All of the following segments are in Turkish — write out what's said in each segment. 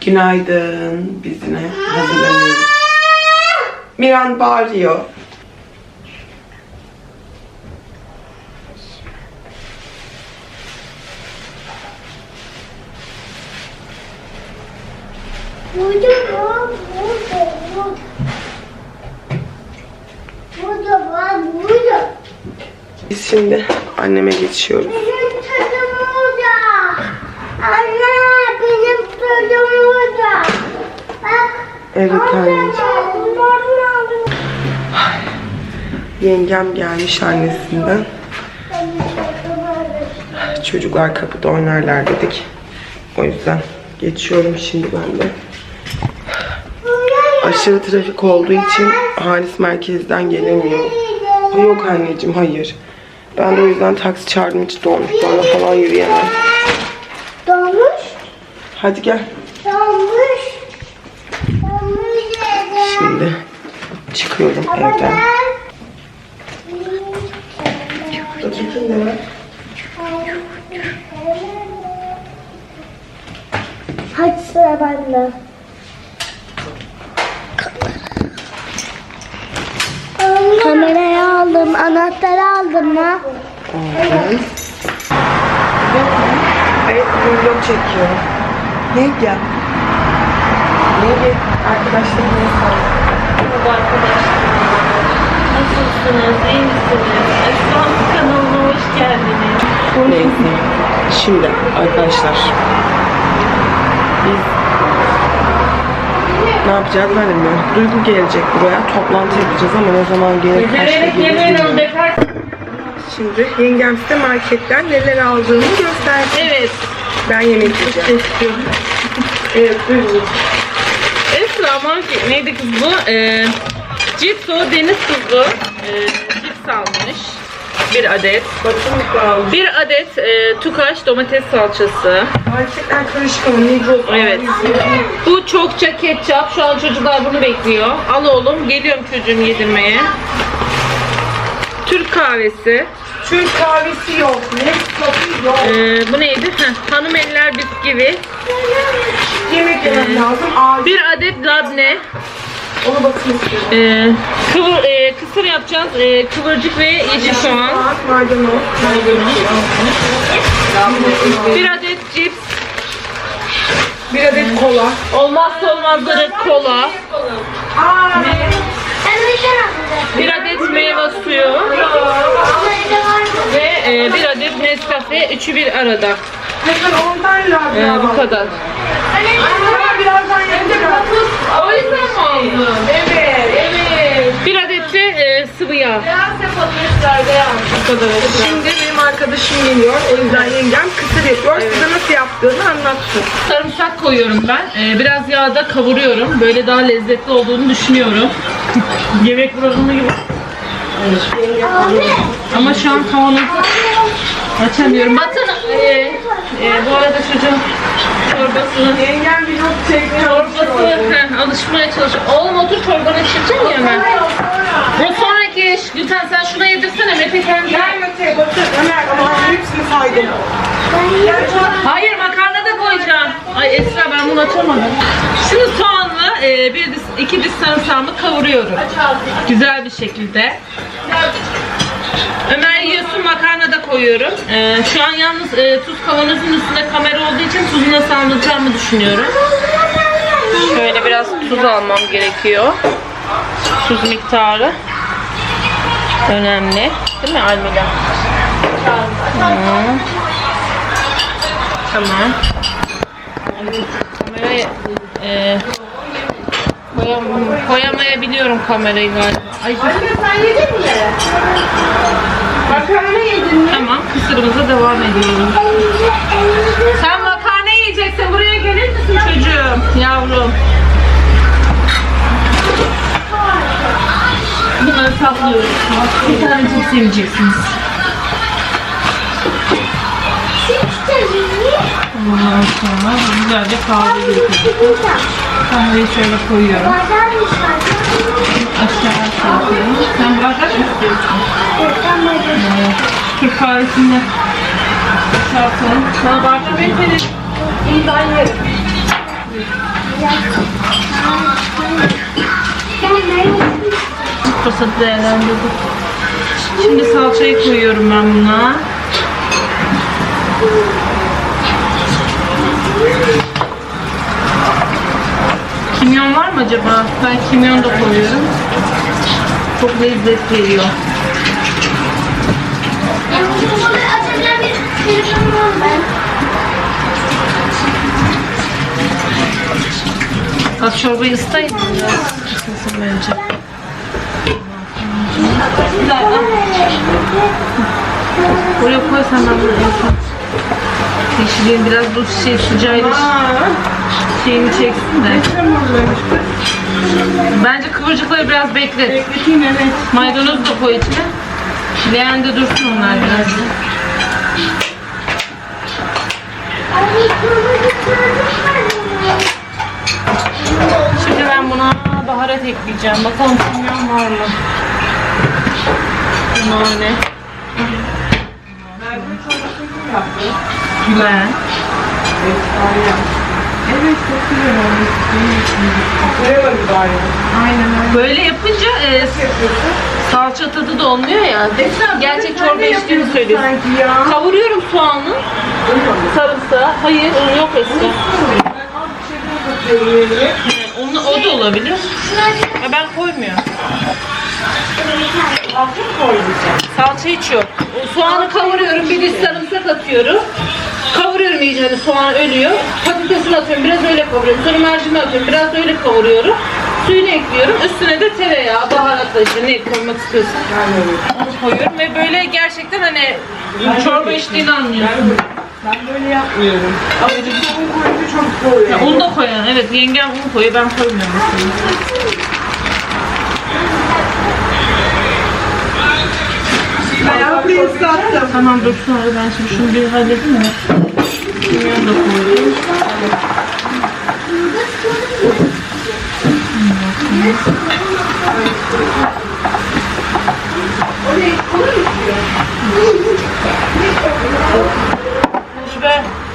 Günaydın. Biz yine hazırlanıyoruz. Miran bağırıyor. Burada burada. Burada burada. Biz şimdi anneme geçiyoruz. Benim çocuğum burada. Anne, burada. Bak. Evet anneciğim. Yengem gelmiş annesinden. Çocuklar kapıda oynarlar dedik. O yüzden geçiyorum şimdi ben de. Aşırı trafik olduğu için Halis merkezden gelemiyor. Yok anneciğim hayır. Ben de o yüzden taksi çağırdım hiç dolmuşlarla falan yürüyemem. Hadi gel. dedi. Şimdi çıkıyorum Baba evden. Bakayım ne? Hadi sıra bende. Kamerayı aldım, anahtarı aldım mı? Evet. Evet, vlog çekiyorum. Ne gel? Ne gel? Arkadaşlarım Merhaba arkadaşlar. Nasılsınız? İyi misiniz? Esra kanalına hoş geldiniz. Neyse. Şimdi arkadaşlar. Biz ne yapacağız ben de bilmiyorum. Duygu gelecek buraya. Toplantı yapacağız ama ne zaman gelir, kaçta gelir bilmiyorum. Şimdi yengem size marketten neler aldığını gösterdi. Evet. Ben yemek yiyeceğim. istiyorum. Evet, buyurun. Esra market neydi kız bu? Ee, Cipso deniz tuzu. Ee, cips almış. Bir adet. Bakın lazım. Bir adet e, tukaş domates salçası. Marketten karışık ama Migros. Evet. Bu çokça ketçap. Şu an çocuklar bunu bekliyor. Al oğlum. Geliyorum çocuğum yedirmeye. Türk kahvesi. Türk kahvesi yok. Nescafe yok. Ee, bu neydi? Heh, hanım eller bisküvi. Yemek yemem lazım. Acil. Bir adet labne. Ona bakın istiyorum. Ee, kıvır, e, kısır yapacağız. Ee, kıvırcık ve yeşil soğan. Saat maydanoz. Bir adet cips. Bir adet kola. Olmazsa olmazları kola. Aa. Bir adet meyve suyu. Ve e, bir adet Nescafe. Üçü bir arada. hemen ondan lazım. Ee, bu kadar. O yüzden mi aldın? Evet, evet. Bir adet de e, sıvı yağ. Bu kadar oldu. Şimdi benim arkadaşım geliyor. O yüzden yengem kısır yapıyor. Size nasıl yaptığını anlatsın. Sarımsak koyuyorum ben. Ee, biraz yağda kavuruyorum. Böyle daha lezzetli olduğunu düşünüyorum. Yemek programı gibi. Ama şu an kavanozu açamıyorum. Bakın e, e, bu arada çocuğun çorbasını Yengem vlog çekmeye çorbası heh, alışmaya çalışıyor. Oğlum otur çorbanı içireceksin ya hemen. Bu sonraki iş. Lütfen sen şuna yedirsene Mete kendi. Gel Mete, bakın Ömer ama hepsini saydım. Hayır makarna da koyacağım. Ay Esra ben bunu açamadım. E, bir diş, iki diş sarımsağımı kavuruyorum. Güzel bir şekilde. Ömer yiyorsun makarna da koyuyorum. E, şu an yalnız e, tuz kavanozun üstünde kamera olduğu için tuzu nasıl anlatacağımı düşünüyorum. Şöyle biraz tuz almam gerekiyor. Tuz miktarı önemli. Değil mi Almila? Hı. Tamam. Kamerayı e, koyam, koyamayabiliyorum kamerayı galiba. Ay, sen yedin mi? Makarna yedin mi? tamam kısırımıza devam ediyorum. Sen makarna yiyeceksin. Buraya gelir misin çocuğum? Yavrum. Bunları saklıyoruz. Bir tane çok seveceksiniz. Ondan sonra güzelce kahve yapıyorum. Kahveyi şöyle koyuyorum. Aşağı koyuyorum. Sen bardak mı istiyorsun? Evet. Türk kahvesinde çarpalım. Sana bardak verin. İyi ben yerim. Fırsatı değerlendirdik. Şimdi salçayı koyuyorum ben buna. Kimyon var mı acaba? Ben kimyon da koyuyorum. Çok lezzet veriyor. Az çorbayı biraz. Isınsın bence. Oraya koy sen ben buraya koy. Yeşilliğin biraz bu şey sıcağıyla şeyini çeksin de. Bence kıvırcıkları biraz beklet. Bekleteyim evet. Maydanoz da koy içine. Leğende dursun onlar biraz. Şimdi ben buna baharat ekleyeceğim. Bakalım kimyon var mı? Nane. Ben. Evet çok güzel olmuş. Buraya var bari. Aynen öyle. Böyle yapınca e, salça tadı da olmuyor ya. Gerçek çorba içtiğini söylüyorsun. Sanki ya. Kavuruyorum soğanı. Sarımsağı. Hayır, un yok eski. Onu, o da olabilir. Ya ben koymuyorum. Salça hiç yok. O soğanı kavuruyorum, bir diş sarımsak atıyorum. İyice hani soğan ölüyor. Patatesini atıyorum, biraz öyle kavuruyorum. Sonra mercimeği atıyorum, biraz öyle kavuruyorum. Suyunu ekliyorum. Üstüne de tereyağı, baharatla işte ne koymak istiyorsan onu koyuyorum. Ve böyle gerçekten hani çorba içtiğini anlıyorsun. Ben böyle yapmıyorum. Ama un koyunca çok güzel oluyor. Ya un da koyan, evet yengem un koyuyor, ben koymuyorum mesela. Ayakta ıslattım. Tamam dursun hadi ben şimdi şunu bir halledeyim mi? Biber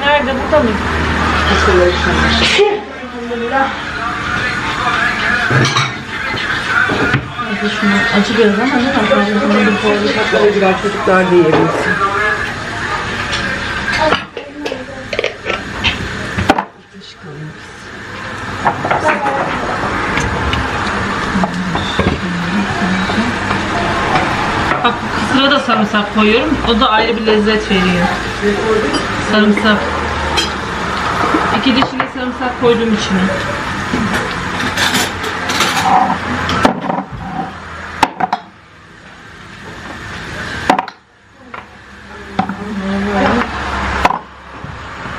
nerede? Burada mı? Şunu acı biraz ama ne var? Çocuklar da da sarımsak koyuyorum. O da ayrı bir lezzet veriyor. Sarımsak. İki dişine sarımsak koydum içine.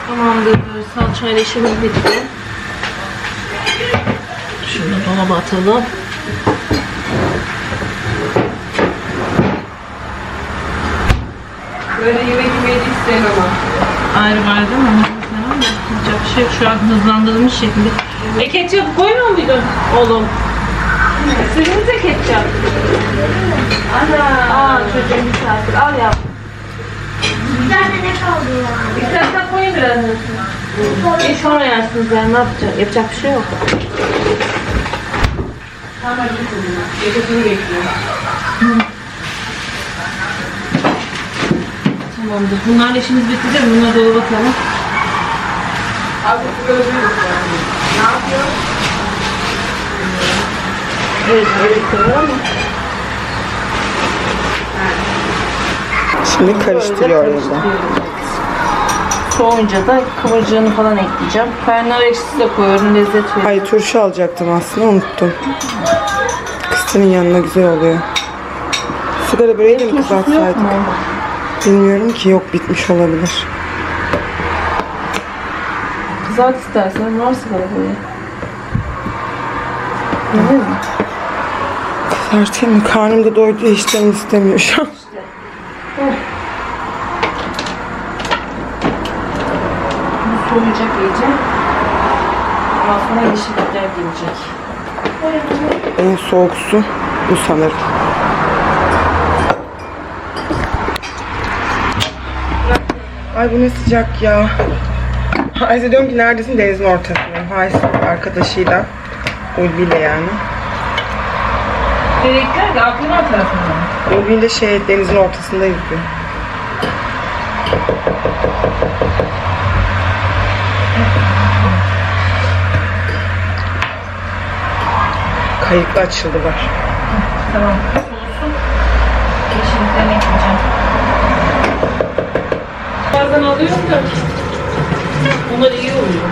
Tamamdır. Salçayla işimiz bitti. Şunu dolaba atalım. Böyle yemek yemeyi sevmem ama. Ayrı var değil mi? Tamam da yapacak bir şey yok. Şu an hızlandırılmış şekilde. E ketçap koymuyor muydun oğlum? Sırrınıza ketçap. Ana. Aa çocuğum misafir. Al yavrum. Bir tane ne kaldı ya? İstersen koyun biraz. E sonra yersiniz yani ne yapacak? Yapacak bir şey yok. Yakasını bekliyor. Tamamdır. Bunlarla işimiz bitti de bunları dolaba atalım. Abi bu bir Ne yapıyor? Evet ama. Şimdi karıştırıyoruz da. Soğuyunca da kıvırcığını falan ekleyeceğim. Kaynar ekşisi de koyuyorum. Lezzet veriyor. Ay turşu alacaktım aslında unuttum. Kıstının yanına güzel oluyor. Sigara böreği de mi kızartsaydık? Bilmiyorum ki yok bitmiş olabilir. Kızart istersen var sigara boyu. Öyle mi? Kızartayım mı? Karnım da doydu hiç canım istemiyor şu an. Bu soğuyacak iyice. Ondan sonra yeşillikler gelecek. En soğuk su bu sanırım. Ay bu ne sıcak ya. Ayşe diyorum ki neredesin? Denizin ortasındayım. Halis arkadaşıyla. Ulvi ile yani. Nereye gittiler ki? Aklımın tarafında. Ulvi ile şey denizin ortasındayız diyor. Kayıklı açıldı var. Tamam. Olsun. Yeşilliklerini ekleyeceğim. Bazen alıyorum da. Bunlar iyi oluyor.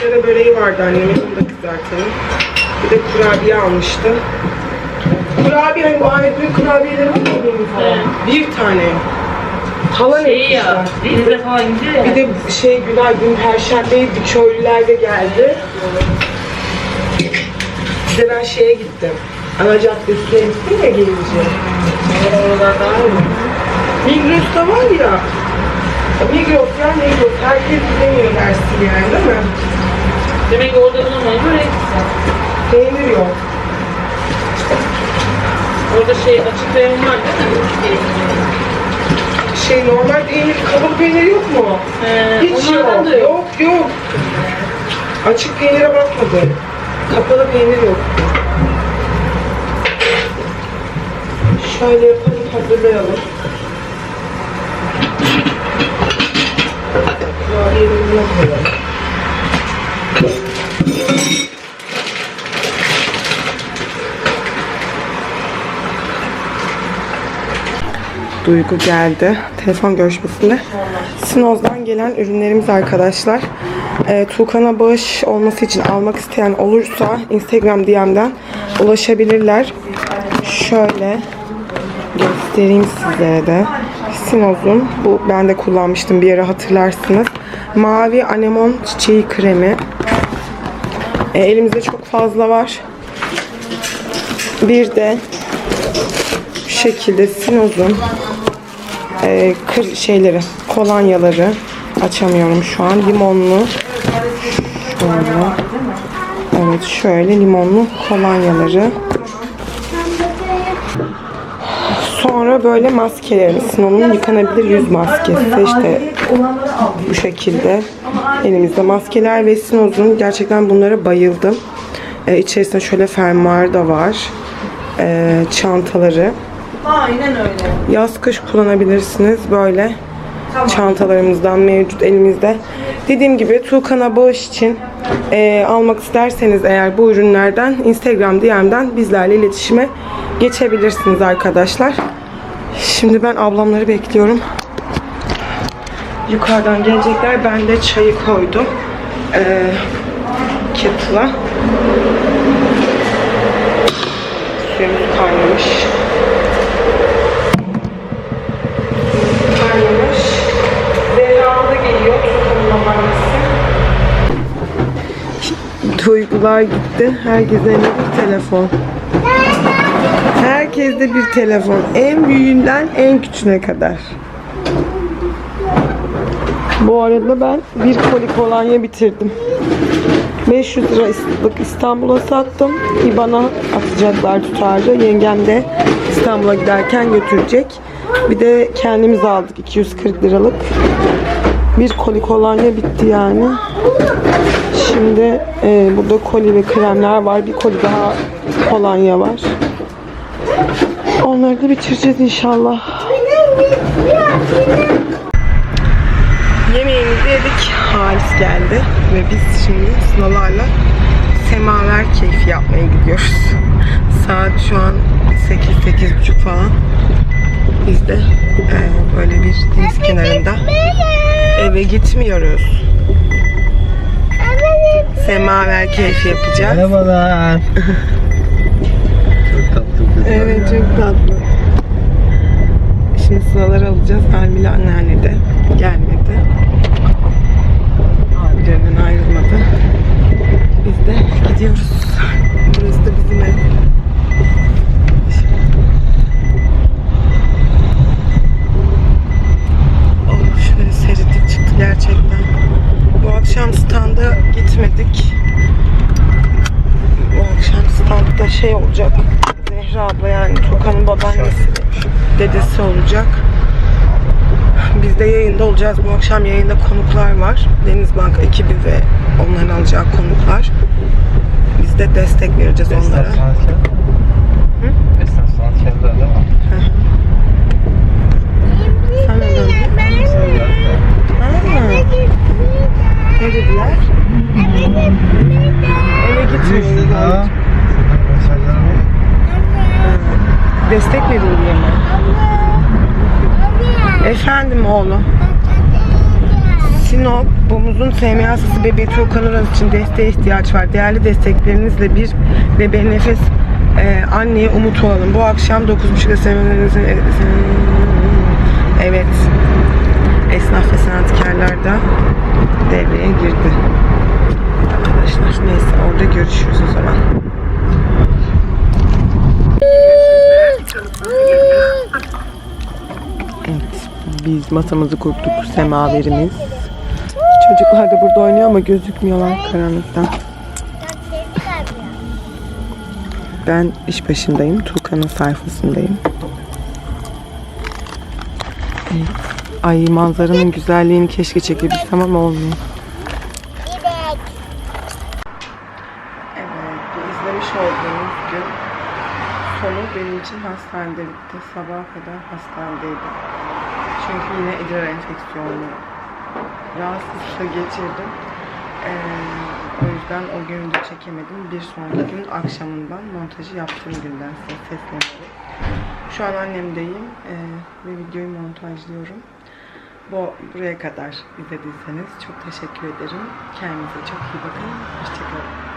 Sırada böreği vardı annemin, onu da kızartalım. Bir de kurabiye almıştım. Kurabiye hani bu Ahmet'in kurabiyeleri var ya benim falan. Bir tane. Talan Şey ya. Deniz'e falan gidiyor ya. Bir de şey Günay gün Perşembe'ydi köylüler de geldi. Bir de ben şeye gittim. Ana Caddesi'ne gittim ya gelince. Oralarda var mı? Migros'ta var ya. Migros ya Migros. Herkes gidemiyor dersin yani değil mi? Demek orada bulamayın. Böyle gitsin. Peynir yok. Orada şey açık reyon var değil mi? Şey normal peynir, kapalı peynir yok mu? Ee, Hiç onlardan yok. da yok. Yok yok. Açık peynire bakmadım. Kapalı peynir yok. Şöyle yapalım, hazırlayalım. Kurabiyeleri yapalım. Duygu geldi. Telefon görüşmesinde. Sinoz'dan gelen ürünlerimiz arkadaşlar. Ee, Tuğkan'a bağış olması için almak isteyen olursa Instagram DM'den ulaşabilirler. Şöyle göstereyim sizlere de. Sinoz'un bu ben de kullanmıştım bir ara hatırlarsınız. Mavi anemon çiçeği kremi. Ee, elimizde çok fazla var. Bir de şu şekilde Sinoz'un e, kır şeyleri, kolonyaları açamıyorum şu an. Limonlu şöyle. Evet şöyle limonlu kolonyaları. Sonra böyle maskelerimiz. Sinon'un yıkanabilir yüz maskesi. işte bu şekilde. Elimizde maskeler ve Sinoz'un gerçekten bunlara bayıldım. Ee, içerisinde şöyle fermuar da var. Ee, çantaları. Aynen öyle. Yaz kış kullanabilirsiniz böyle çantalarımızdan mevcut elimizde. Dediğim gibi Tuğkan'a bağış için e, almak isterseniz eğer bu ürünlerden Instagram DM'den bizlerle iletişime geçebilirsiniz arkadaşlar. Şimdi ben ablamları bekliyorum. Yukarıdan gelecekler. Ben de çayı koydum. E, kettle'a. Suyumuz kaynamış. kaynamış. Zehra da geliyor. Tuğkan'ın babaannesi. Duygular gitti. Herkese bir telefon. Herkeste bir telefon. En büyüğünden en küçüğüne kadar. Bu arada ben bir koli kolonya bitirdim. 500 liralık İstanbul'a sattım. İBAN'a atacaklar tutarca. Yengem de İstanbul'a giderken götürecek. Bir de kendimiz aldık 240 liralık. Bir koli kolonya bitti yani. Şimdi e, burada koli ve kremler var. Bir koli daha kolonya var. Onları da bitireceğiz inşallah. Yemeğimizi yedik. Halis geldi. Ve biz şimdi Sınavlarla semaver keyfi yapmaya gidiyoruz. Saat şu an 8-8.30 falan. Biz de e, böyle bir deniz kenarında eve gitmiyoruz. Semaver keyfi yapacağız. Merhabalar. Evet çok tatlı. Şimdi sıraları alacağız. Almila anneanne de gelmedi. Abilerinden ayrılmadı. Biz de gidiyoruz. Burası da bizim ev. Oh, şöyle serinlik çıktı gerçekten. Bu akşam standa gitmedik. Bu akşam standta şey olacak. Zehra abla yani Tukan'ın babaannesi, dedesi olacak. Biz de yayında olacağız. Bu akşam yayında konuklar var. Denizbank ekibi ve onların alacağı konuklar. Biz de destek vereceğiz onlara. Esnaf değil mi? Sen ne dediler? Eve gitmeyin. Ha. Mesajlarımı Destek verin diye mi? Efendim oğlum. Sinop, Bomuz'un SMA hastası bebeği Tuğkan Uras için desteğe ihtiyaç var. Değerli desteklerinizle bir bebeğin nefes e, anneye umut olalım. Bu akşam 9.30'da seminerinizin Evet. Esnaf ve sanatkarlar da devreye girdi. Arkadaşlar neyse orada görüşürüz o zaman. Evet, biz masamızı kurduk. Semaverimiz. Çocuklar da burada oynuyor ama gözükmüyorlar karanlıktan. Ben iş başındayım. Tuğkan'ın sayfasındayım. Evet. Ay manzaranın güzelliğini keşke çekebilsem ama olmuyor. Benim için hastanede bitti. Sabaha kadar hastanedeydim. Çünkü yine idrar enfeksiyonu rahatsızlığı geçirdim. Ee, o yüzden o günü de çekemedim. Bir sonraki gün akşamından montajı yaptığım günden size. Şu an annemdeyim ee, ve videoyu montajlıyorum. Bu buraya kadar izlediyseniz çok teşekkür ederim. Kendinize çok iyi bakın. Hoşçakalın.